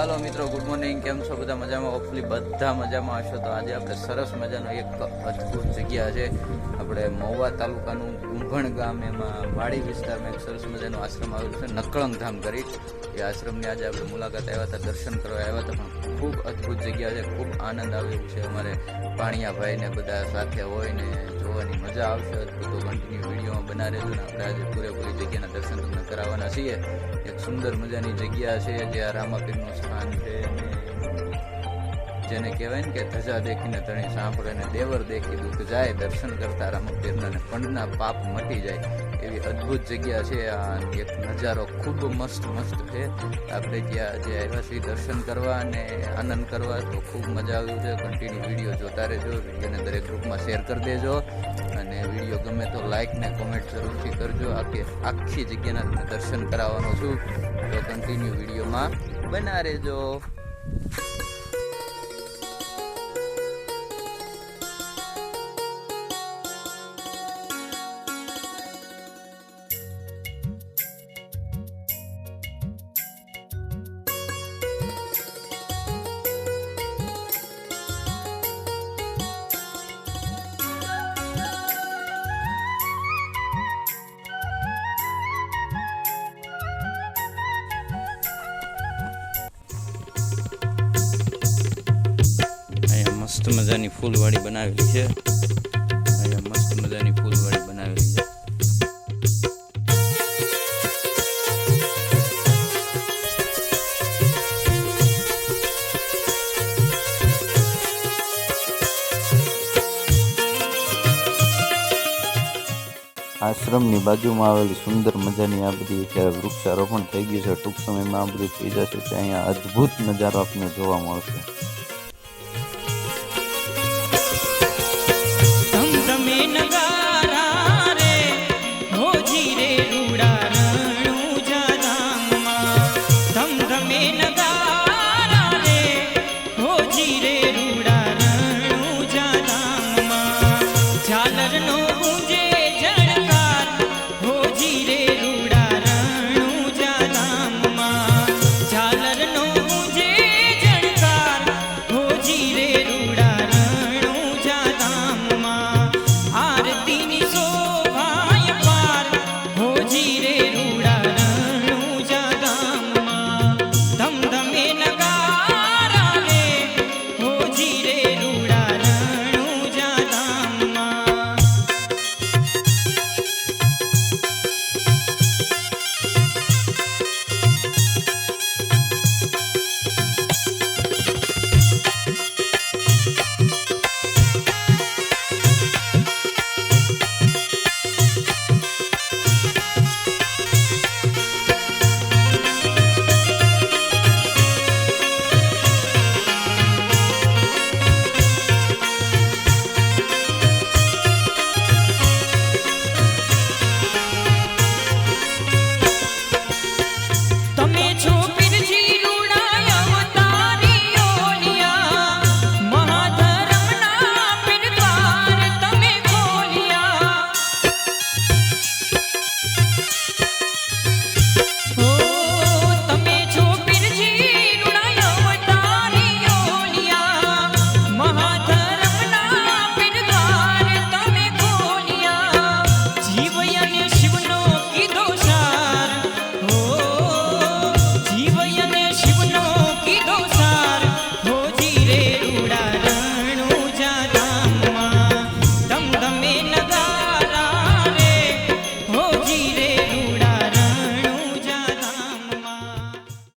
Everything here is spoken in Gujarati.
હાલો મિત્રો ગુડ મોર્નિંગ કેમ છો? બધા મજામાં? હોપફુલી બધા મજામાં હશો. તો આજે આપણે સરસ મજાનો એક અદભુત જગ્યા છે. આપણે મહુવા તાલુકાનું કુંભણ ગામ, એમાં વાડી વિસ્તારમાં એક સરસ મજાનો આશ્રમ આવેલું છે નકળંગ ધામ કરી. એ આશ્રમની આજે આપણે મુલાકાત આવ્યા હતા, દર્શન કરવા આવ્યા હતા, પણ ખૂબ અદ્ભુત જગ્યા છે, ખૂબ આનંદ આવ્યો છે. અમારે પાણીયાભાઈ ભાઈને બધા સાથે હોય ને જોવાની મજા આવશે. અદ્ભુતો કન્ટિન્યુ વિડીયોમાં બના રહેજો ને આપણે આજે પૂરેપૂરી જગ્યાના દર્શન તમને કરાવવાના છીએ. એક સુંદર મજાની જગ્યા છે, જ્યાં રામાપીરનું સ્થાન છે જેને કહેવાય ને કે ધજા દેખીને તણી સાંભળે ને દેવર દેખી દુઃખ જાય, દર્શન કરતા રામપીરના પંડના પાપ મટી જાય. એવી અદ્ભુત જગ્યા છે. આ એક નજારો ખૂબ મસ્ત મસ્ત છે. આપણે ત્યાં જે આવ્યા છીએ દર્શન કરવા અને આનંદ કરવા, તો ખૂબ મજા આવ્યું છે. કન્ટિન્યુ વીડિયો જોતા રહેજો, વિડીયોને દરેક ગ્રુપમાં શેર કરી દેજો. અને વીડિયો ગમે તો લાઇક ને કોમેન્ટ જરૂરથી કરજો. આખી આખી જગ્યાના દર્શન કરાવવાનો છું. તો કન્ટિન્યુ વિડીયોમાં બના રહેજો. મસ્ત મજાની ફૂલવાડી બનાવેલી છે. અહીંયા મસ્ત મજાની ફૂલવાડી બનાવેલી છે. આશ્રમની બાજુમાં આવેલી સુંદર મજાની આ બધી અત્યારે વૃક્ષારોપણ થઈ ગયું છે. ટૂંક સમયમાં આ બધું થઈ જશે ત્યાં અહીંયા અદ્ભુત નજારો આપને જોવા મળશે.